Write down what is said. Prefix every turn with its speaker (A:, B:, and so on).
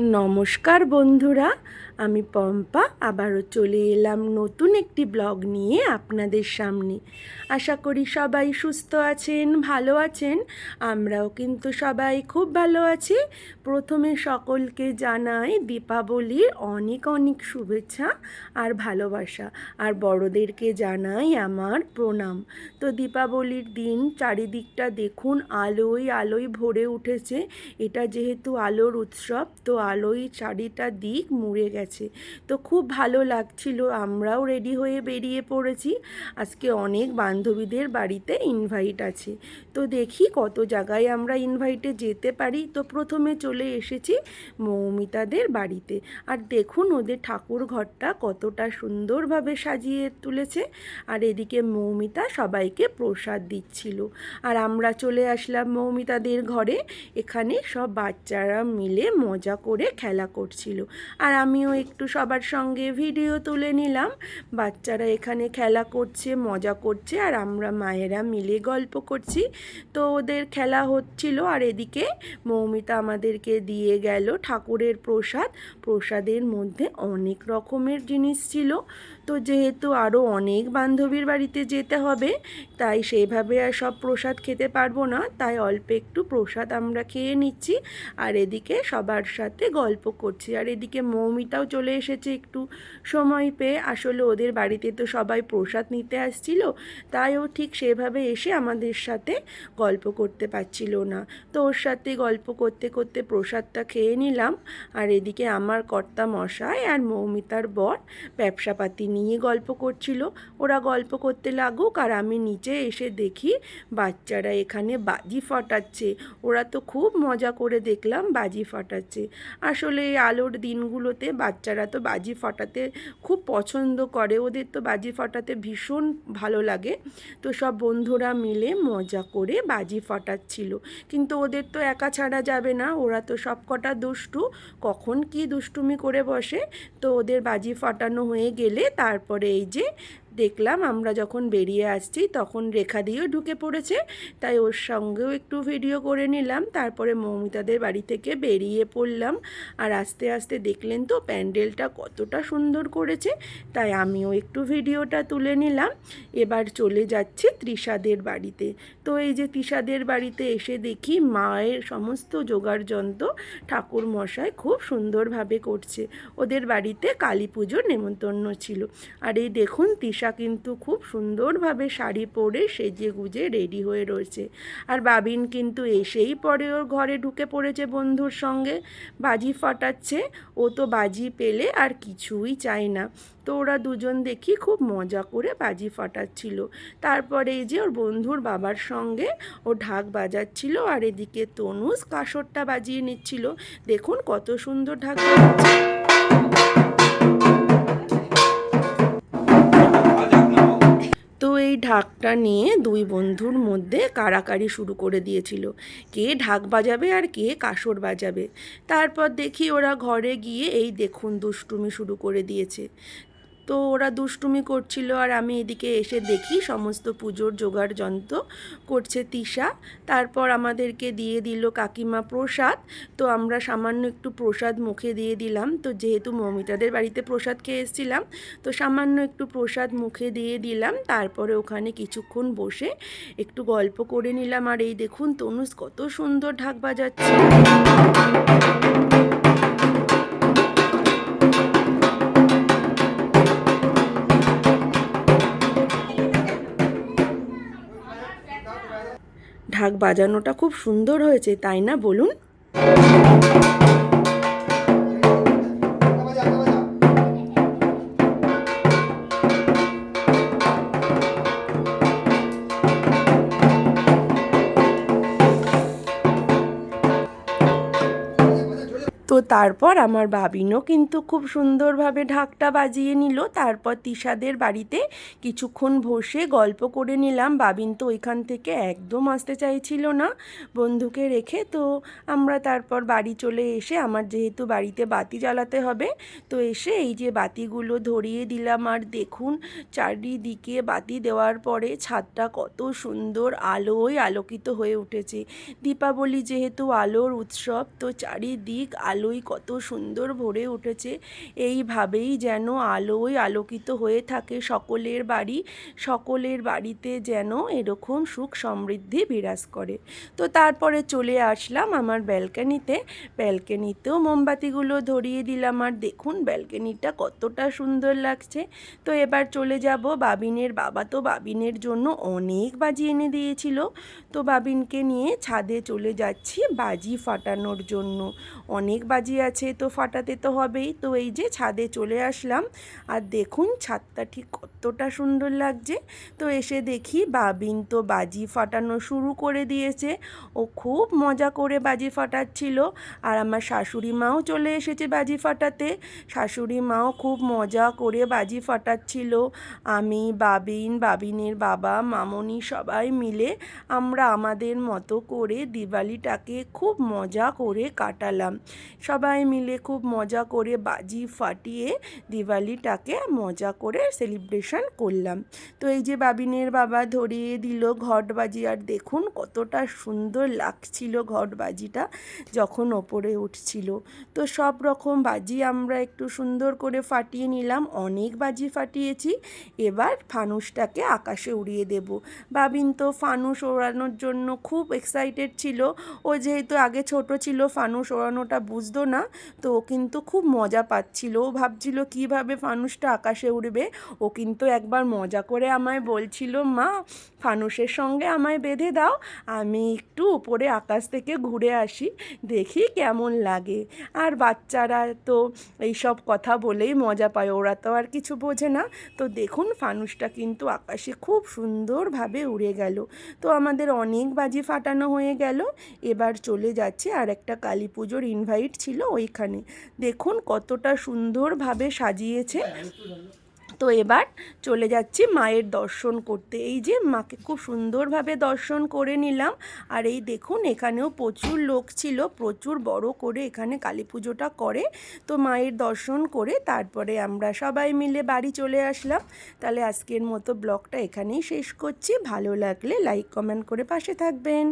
A: নমস্কার বন্ধুরা, আমি পম্পা, আবারও চলে এলাম নতুন একটি ব্লগ নিয়ে আপনাদের সামনে। আশা করি সবাই সুস্থ আছেন, ভালো আছেন, আমরাও কিন্তু সবাই খুব ভালো আছি। প্রথমে সকলকে জানাই দীপাবলির অনেক অনেক শুভেচ্ছা আর ভালোবাসা, আর বড়দেরকে জানাই আমার প্রণাম। তো দীপাবলির দিন চারিদিকটা দেখুন, আলোয় আলোয় ভরে উঠেছে। এটা যেহেতু আলোর উৎসব, তো আলোয় চারিটা দিক মুড়ে গেছে। তো খুব ভালো লাগছিল, আমরাও রেডি হয়ে বেরিয়ে পড়েছি। আজকে অনেক বান্ধবীদের বাড়িতে ইনভাইট আছে। তো দেখি কত জায়গায় আমরা ইনভাইটে যেতে পারি। তো প্রথমে চলে এসেছি মৌমিতাদের বাড়িতে। আর দেখুন ওদের ঠাকুর ঘরটা কতটা সুন্দরভাবে সাজিয়ে তুলেছে। আর এদিকে মৌমিতা সবাইকে প্রসাদ দিচ্ছিল। আর আমরা চলে আসলাম মৌমিতাদের ঘরে। এখানে সব বাচ্চারা মিলে মজা করে খেলা করছিল। আর আমিও একটু সবার সঙ্গে ভিডিও তুলে নিলাম। বাচ্চারা এখানে খেলা করছে, মজা করছে, আর আমরা মায়েরা মিলে গল্প করছি। তো ওদের খেলা হচ্ছিল, আর এদিকে মৌমিতা আমাদেরকে দিয়ে গেল ঠাকুরের প্রসাদ। প্রসাদের মধ্যে অনেক রকমের জিনিস ছিল। তো যেহেতু আরও অনেক বান্ধবীর বাড়িতে যেতে হবে, তাই সেইভাবে আর সব প্রসাদ খেতে পারব না। তাই অল্প একটু প্রসাদ আমরা খেয়ে নিচ্ছি। আর এদিকে সবার সাথে গল্প করছি। আর এদিকে মৌমিতাও চলে এসেছে একটু সময় পেয়ে। আসলে ওদের বাড়িতে তো সবাই প্রসাদ নিতে আসছিল, তাই ও ঠিক সেভাবে এসে আমাদের সাথে গল্প করতে পারছিল না। তো ওর সাথে গল্প করতে করতে প্রসাদটা খেয়ে নিলাম। আর এদিকে আমার কর্তা মশাই আর মৌমিতার বর ব্যবসাপাতি নিয়ে গল্প করছিল। ওরা গল্প করতে লাগুক আর আমি নিচে এসে দেখি বাচ্চারা এখানে বাজি ফাটাচ্ছে। ওরা তো খুব মজা করে দেখলাম বাজি ফাটাচ্ছে। আসলে এই আলোর দিনগুলোতে বাচ্চারা তো বাজি ফাটাতে খুব পছন্দ করে। ওদের তো বাজি ফাটাতে ভীষণ ভালো লাগে। তো সব বন্ধুরা মিলে মজা করে বাজি ফাটাচ্ছিল। কিন্তু ওদের তো একা ছাড়া যাবে না। ওরা তো সব কটা দুষ্টু। কখন কি দুষ্টুমি করে বসে। তো ওদের বাজি ফাটানো হয়ে গেলে তারপরে এই যে দেখলাম আমরা যখন বেরিয়ে আসছি তখন রেখা দিয়েও ঢুকে পড়েছে, তাই ওর সঙ্গেও একটু ভিডিও করে নিলাম, তারপরে মৌমিতাদের বাড়ি থেকে বেরিয়ে পড়লাম। আর আস্তে আস্তে দেখলেন তো প্যান্ডেলটা কতটা সুন্দর করেছে, তাই আমিও একটু ভিডিওটা তুলে নিলাম। এবার চলে যাচ্ছি তৃষাদের বাড়িতে। তো এই যে তৃষাদের বাড়িতে এসে দেখি মায়ের সমস্ত জোগাড় যন্ত্র ঠাকুর মশাই খুব সুন্দরভাবে করছে। ওদের বাড়িতে কালী পুজোর নেমন্তন্ন ছিল। আর এই দেখুন তৃষা কিন্তু খুব সুন্দরভাবে শাড়ি পরে সেজে গুজে রেডি হয়ে রয়েছে। আর বাবিন কিন্তু এসেই পরে ওর ঘরে ঢুকে পড়েছে বন্ধুর সঙ্গে। বাজি ফাটাচ্ছে, ও তো বাজি পেলে আর কিছুই চায় না। তো ওরা দুজন দেখি খুব মজা করে বাজি ফাটাচ্ছিল। তারপরে এই যে ওর বন্ধুর বাবার সঙ্গে ও ঢাক বাজাচ্ছিল আর এদিকে তনুজ কাসরটা বাজিয়ে নিচ্ছিল। দেখুন কত সুন্দর ঢাক বাজাচ্ছে এই ঢাকটা নিয়ে দুই বন্ধুর মধ্যে কারাকারি শুরু করে দিয়েছিল। কে ঢাক বাজাবে আর কে কাসর বাজাবে। তারপর দেখি ওরা ঘরে গিয়ে এই দেখুন দুষ্টুমি শুরু করে দিয়েছে। তো ওরা দুষ্টুমি করছিল আর আমি এদিকে এসে দেখি সমস্ত পুজোর জোগাড় যন্ত্র করছে তিশা। তারপর আমাদেরকে দিয়ে দিল কাকিমা প্রসাদ। তো আমরা সামান্য একটু প্রসাদ মুখে দিয়ে দিলাম। তো যেহেতু মমিতাদের বাড়িতে প্রসাদ খেয়ে এসেছিলাম, তো সামান্য একটু প্রসাদ মুখে দিয়ে দিলাম। তারপরে ওখানে কিছুক্ষণ বসে একটু গল্প করে নিলাম। আর এই দেখুন, তনুজ কত সুন্দর ঢাক বাজাচ্ছে। ঢাক বাজানোটা খুব সুন্দর হয়েছে তাই না বলুন? তারপর আমার বাবিনও কিন্তু খুব সুন্দরভাবে ঢাকটা বাজিয়ে নিল। তারপর তিশাদের বাড়িতে কিছুক্ষণ বসে গল্প করে নিলাম। বাবিন তো ওইখান থেকে একদম আসতে চাইছিল না বন্ধুকে রেখে। তো আমরা তারপর বাড়ি চলে এসে আমার যেহেতু বাড়িতে বাতি জ্বালাতে হবে, তো এসে এই যে বাতিগুলো ধরিয়ে দিলাম। আর দেখুন চারিদিকে বাতি দেওয়ার পরে ছাদটা কত সুন্দর আলোয় আলোকিত হয়ে উঠেছে। দীপাবলি যেহেতু আলোর উৎসব, তো চারিদিক আলো আলোয় কত সুন্দর ভরে উঠেছে। এইভাবেই যেন আলোয় আলোকিত হয়ে থাকে সকলের বাড়ি, সকলের বাড়িতে যেন এরকম সুখ সমৃদ্ধি বিরাজ করে। তো তারপরে চলে আসলাম আমার ব্যালকানিতে। ব্যালকানিতেও মোমবাতিগুলো ধরিয়ে দিলাম আর দেখুন ব্যালকানিটা কতটা সুন্দর লাগছে। তো এবার চলে যাব বাবিনের, বাবা তো বাবিনের জন্য অনেক বাজি এনে দিয়েছিল। তো বাবিনকে নিয়ে ছাদে চলে যাচ্ছি বাজি ফাটানোর জন্য। অনেক বাজি আছে তো ফাটাতে তো হবেই। তো এই যে ছাদে চলে আসলাম। আর দেখুন ছাদটা ঠিক কতটা সুন্দর লাগছে। তো এসে দেখি বাবিন তো বাজি ফাটানো শুরু করে দিয়েছে। ও খুব মজা করে বাজি ফাটাচ্ছিল। আর আমার শাশুড়ি মাও চলে এসেছে বাজি ফাটাতে। শাশুড়ি মাও খুব মজা করে বাজি ফাটাচ্ছিল। আমি, বাবিন, বাবিনের বাবা, মামনি সবাই মিলে আমরা আমাদের মতো করে দিওয়ালিটাকে খুব মজা করে কাটালাম। সবাই মিলে খুব মজা করে বাজি ফাটিয়ে দিওয়ালিটাকে মজা করে সেলিব্রেশন করলাম। তো এই যে বাবিনের বাবা ধরিয়ে দিল ঘট বাজি, আর দেখুন কতটা সুন্দর লাগছিল ঘটবাজিটা যখন ওপরে উঠছিল। তো সব রকম বাজি আমরা একটু সুন্দর করে ফাটিয়ে নিলাম, অনেক বাজি ফাটিয়েছি। এবার ফানুসটাকে আকাশে উড়িয়ে দেব। বাবিন তো ফানুস ওড়ানোর জন্য খুব এক্সাইটেড ছিল। ও যেহেতু আগে ছোট ছিল, ফানুস ওড়ানোটা বুঝতো না। তো ও কিন্তু খুব মজা পাচ্ছিল। ও ভাবছিল, কীভাবে ফানুসটা আকাশে উড়বে? ও কিন্তু একবার মজা করে আমায় বলছিল, মা, ফানুসের সঙ্গে আমায় বেঁধে দাও। আমি একটু উপরে আকাশ থেকে ঘুরে আসি। দেখি কেমন লাগে। আর বাচ্চারা তো এইসব কথা বলেই মজা পায়। ওরা তো আর কিছু বোঝে না। তো দেখুন, ফানুসটা কিন্তু আকাশে খুব সুন্দরভাবে উড়ে গেল। তো আমাদের অনেক বাজি ফাটানো হয়ে গেল। এবার চলে যাচ্ছে আর একটা কালী পুজোর ইনভাইট ছিল ওইখানে। দেখুন কতটা সুন্দরভাবে সাজিয়েছে। তো এবার চলে যাচ্ছি মায়ের দর্শন করতে। এই যে মাকে খুব সুন্দরভাবে দর্শন করে নিলাম। আর এই দেখুন এখানেও প্রচুর লোক ছিল, প্রচুর বড় করে এখানে কালী পুজোটা করে। তো মায়ের দর্শন করে তারপরে আমরা সবাই মিলে বাড়ি চলে আসলাম। তাহলে আজকের মতো ব্লগটা এখানেই শেষ করছি। ভালো লাগলে লাইক, কমেন্ট করে পাশে থাকবেন।